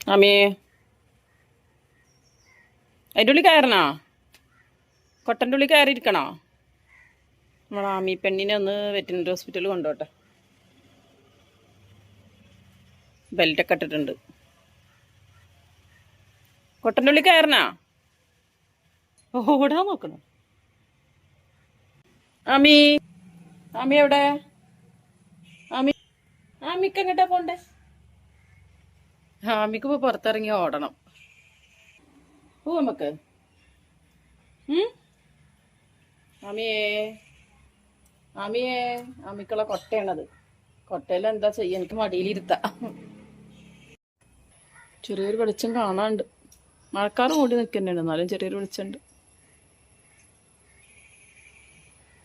അമ്മേ അതിന്റെ ഉള്ളിൽ കയറണോ കൊട്ടന്റെ ഉള്ളിൽ കയറിയിരിക്കണോ നമ്മളെ ആമി പെണ്ണിനെ ഒന്ന് വെറ്റിനറി ഹോസ്പിറ്റലിൽ കൊണ്ടുപോട്ടെ. ബെൽറ്റൊക്കെ ഇട്ടിട്ടുണ്ട്. കൊട്ടന്റെ ഉള്ളിൽ കയറണോ ഓടാൻ നോക്കണം ആമി ആമി എവിടെ? ആമി ആമിക്ക് എങ്ങോട്ടാ പോണ്ടേ? ആമിക്ക് ഇപ്പൊ പുറത്തിറങ്ങി ഓടണം. പോ നമുക്ക് ഉം? ആമിയേ ആമിയേ ആമിക്കുള്ള കൊട്ടയാണത്. കൊട്ടയിൽ എന്താ ചെയ്യ? എനിക്ക് മടിയിലിരുത്ത. ചെറിയൊരു വെളിച്ചം കാണാണ്ട്. മഴക്കാലം കൂടി നിൽക്കുന്നുണ്ട്. എന്നാലും ചെറിയൊരു വെളിച്ചമുണ്ട്.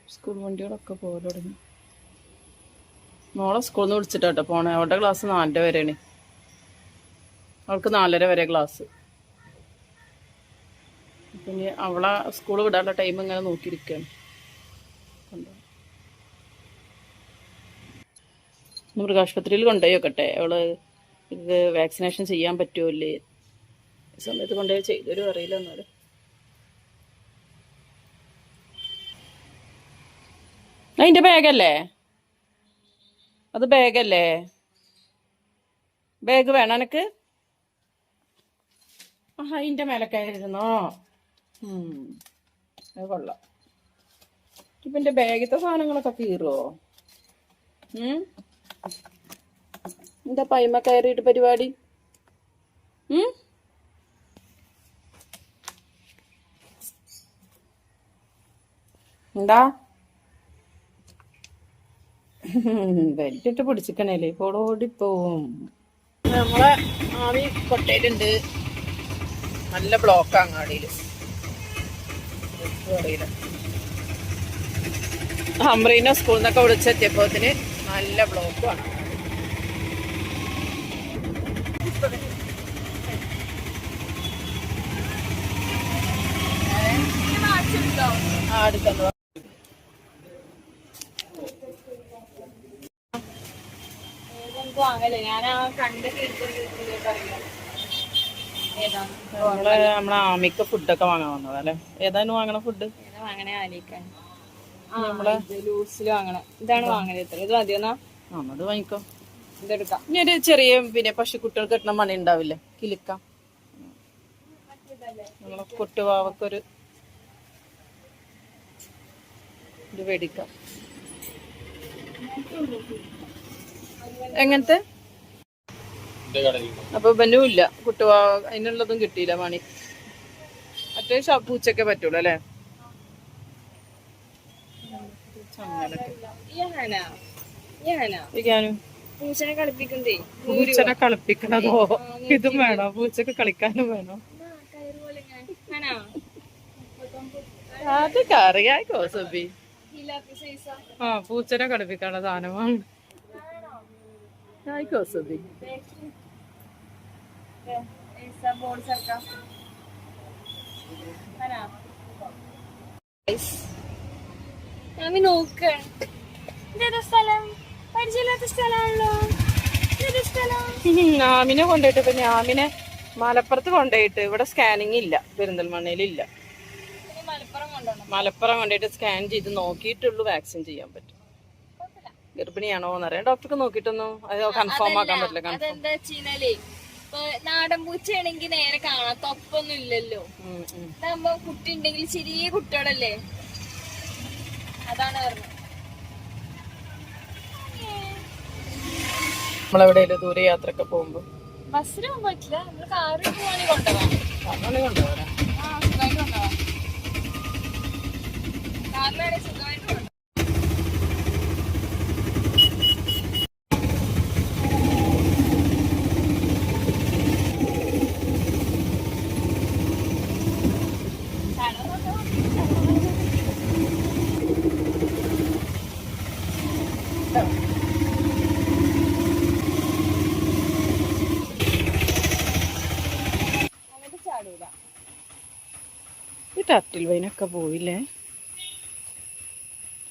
സ്കൂൾ വണ്ടികളൊക്കെ പോലെ തുടങ്ങി. മോളെ സ്കൂളിൽ നിന്ന് വിളിച്ചിട്ടാട്ടോ പോണേ. അവളുടെ ക്ലാസ് നാലിന്റെ വരെയാണ്. അവൾക്ക് നാലര വരെ ക്ലാസ് പിന്നെ അവളെ സ്കൂൾ വിടാനുള്ള ടൈം ഇങ്ങനെ നോക്കിയിരിക്കുകയാണ്. മൃഗാശുപത്രിയിൽ കൊണ്ടുപോയി വെക്കട്ടെ. അവൾ ഇത് വാക്സിനേഷൻ ചെയ്യാൻ പറ്റുമല്ലേ സമയത്ത് കൊണ്ടുപോയി ചെയ്തൊരു അറിയില്ല എന്നാലും. അതിന്റെ ബാഗല്ലേ അത് ബാഗല്ലേ ബാഗ് വേണം എനക്ക് ആ അതിന്റെ മേലെ കയറിയിരുന്നോ ഉം. അത് കൊള്ളാം. ഇപ്പൊ എന്റെ ബാഗിത്തെ സാധനങ്ങളൊക്കെ കീറുവോ? ഉം? എന്താ പൈമ കയറിയിട്ട് പരിപാടി? എന്താ? ബെൽറ്റിട്ട് പിടിച്ചിക്കണേലേ ഇപ്പോൾ ഓടിപ്പോവും. നമ്മളെ ആവി കൊട്ടയിലുണ്ട് നല്ല ബ്ലോക്ക് അങ്ങാടിയിൽ ഹംറീനെ സ്കൂളിൽ നിന്നൊക്കെ വിളിച്ചെത്തിയപ്പോത്തിന് നല്ല വാങ്ങല്ലേ ഞാൻ ആ കണ്ട് ഏതാണ് നമ്മൾ നമ്മളെ ആമിക്ക് ഫുഡൊക്കെ വാങ്ങാൻ വന്നത് അല്ലേ? വാങ്ങണ ഫുഡ്? വാങ്ങണേ ആലോചിക്കാൻ നമ്മളെ ലൂസിൽ വാങ്ങണം. ഇതാണ് വാങ്ങണത് ഇത്ര. ഇത് മതിയെന്നാ ആ അത് വാങ്ങിക്കോ. ഇതെടുക്കാം. ഇനി ഒരു ചെറിയ പിന്നെ പശുക്കുട്ടികൾ കിട്ടണ മണി ഉണ്ടാവില്ലേ? കിലിക്കാം. നമ്മളെ കൊട്ടുവാവക്കൊരു ഇത് മേടിക്കാം എങ്ങനത്തെ? അപ്പൊ ബനും ഇല്ല കുട്ടുവാ അതിനുള്ളതും കിട്ടിയില്ല മണി മറ്റേ പൂച്ചൊക്കെ പറ്റുള്ളൂ അല്ലേ? പൂച്ചനെ കളിപ്പിക്കണ്ടേ? പൂച്ചനെ കളിപ്പിക്കണതോ? ഇതും വേണോ? പൂച്ചക്ക് കളിക്കാനും വേണോ? അതൊക്കെ അറിയാക്കോ സബി. ആ പൂച്ചനെ കളിപ്പിക്കാനുള്ള സാധനമാണ് ആയിക്കോ സബി. ഞാൻ നോക്കാൻ ഇതേതാ സ്ഥലം? പരിചയമില്ലാത്ത സ്ഥലമാണല്ലോ. ആമിനെ കൊണ്ടുപോയിട്ട് ഇപ്പൊ ഞാമിനെ മലപ്പുറത്ത് കൊണ്ടുപോയിട്ട് ഇവിടെ സ്കാനിങ് ഇല്ല. പെരിന്തൽമണ്ണയിൽ ഇല്ല മലപ്പുറം കൊണ്ടുപോയിട്ട് സ്കാൻ ചെയ്ത് നോക്കിയിട്ടുള്ളൂ വാക്സിൻ ചെയ്യാൻ പറ്റും. ഗർഭിണിയാണോ എന്നറിയാം ഡോക്ടർക്ക് നോക്കിയിട്ടൊന്നും അത് കൺഫേം ആക്കാൻ പറ്റില്ല കൺഫേം ഇപ്പൊ നാടൻ പൂച്ചയാണെങ്കിൽ നേരെ കാണാം. തൊപ്പൊന്നും ഇല്ലല്ലോ. ഇതാകുമ്പോ കുട്ടി ഉണ്ടെങ്കിൽ ചെറിയ കുട്ടികളല്ലേ? അതാണ് പറഞ്ഞത്. ദൂരെ ദൂരയാത്രയൊക്കെ പോകുമ്പോ? ബസ്സിന് പോകാൻ പറ്റില്ല. നമ്മൾ കാറിൽ പോവാണെങ്കിൽ കൊണ്ടുപോകാം. കൊണ്ടുപോകാം ഈ ടർട്ടിൽ വൈനൊക്കെ പോയില്ലേ?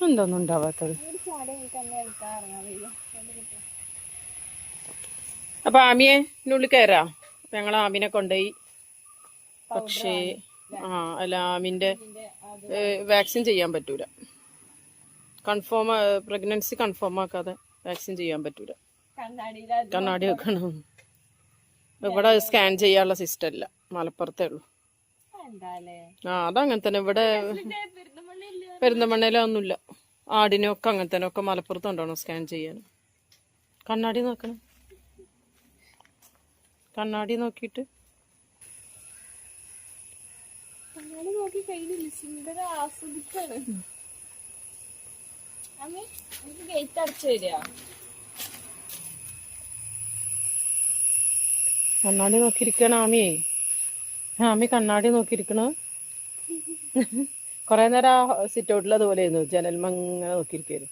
എന്തൊന്നും ഉണ്ടാവാത്തത്? അപ്പൊ ആമിയെ ഉള്ളിൽ കയറാ. ഞങ്ങൾ ആമിനെ കൊണ്ടുപോയി. പക്ഷേ ആ അല്ല ആമിന്റെ വാക്സിൻ ചെയ്യാൻ പറ്റൂല. കൺഫേം പ്രഗ്നൻസി കൺഫേം ആക്കാതെ വാക്സിൻ ചെയ്യാൻ പറ്റൂല. കണ്ണാടി വെക്കണം. ഇവിടെ സ്കാൻ ചെയ്യാനുള്ള സിസ്റ്റം ഇല്ല. മലപ്പുറത്തേ ഉള്ളൂ. ആ അതങ്ങനെ തന്നെ ഇവിടെ പെരുന്തമണ്ണയില്ല? ഒന്നുമില്ല ആടിനൊക്കെ അങ്ങനെ തന്നെ ഒക്കെ മലപ്പുറത്ത് ഉണ്ടാവണം സ്കാൻ ചെയ്യാൻ. കണ്ണാടി നോക്കണം. കണ്ണാടി നോക്കിയിട്ട്. ഗേറ്റ് അടച്ചു തരിക കണ്ണാടി നോക്കിയിരിക്കണ ആമിയേ ആമി കണ്ണാടി നോക്കിയിരിക്കണോ. കൊറേ നേരം ആ സിറ്റ് ഔട്ടിൽ അതുപോലെ ആയിരുന്നു ജനൽമ ഇങ്ങനെ നോക്കിയിരിക്കായിരുന്നു.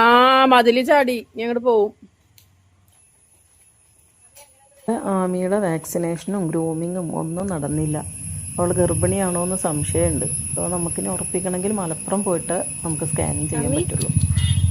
ആ മതിൽ ചാടി. ഞങ്ങട് പോവും. ആമിയുടെ വാക്സിനേഷനും ഗ്രൂമിങ്ങും ഒന്നും നടന്നില്ല. അവൾ ഗർഭിണിയാണോ എന്ന് സംശയമുണ്ട്. അപ്പോൾ നമുക്കിനി ഉറപ്പിക്കണമെങ്കിൽ മലപ്പുറം പോയിട്ട് നമുക്ക് സ്കാനിങ് ചെയ്യാൻ പറ്റുള്ളൂ.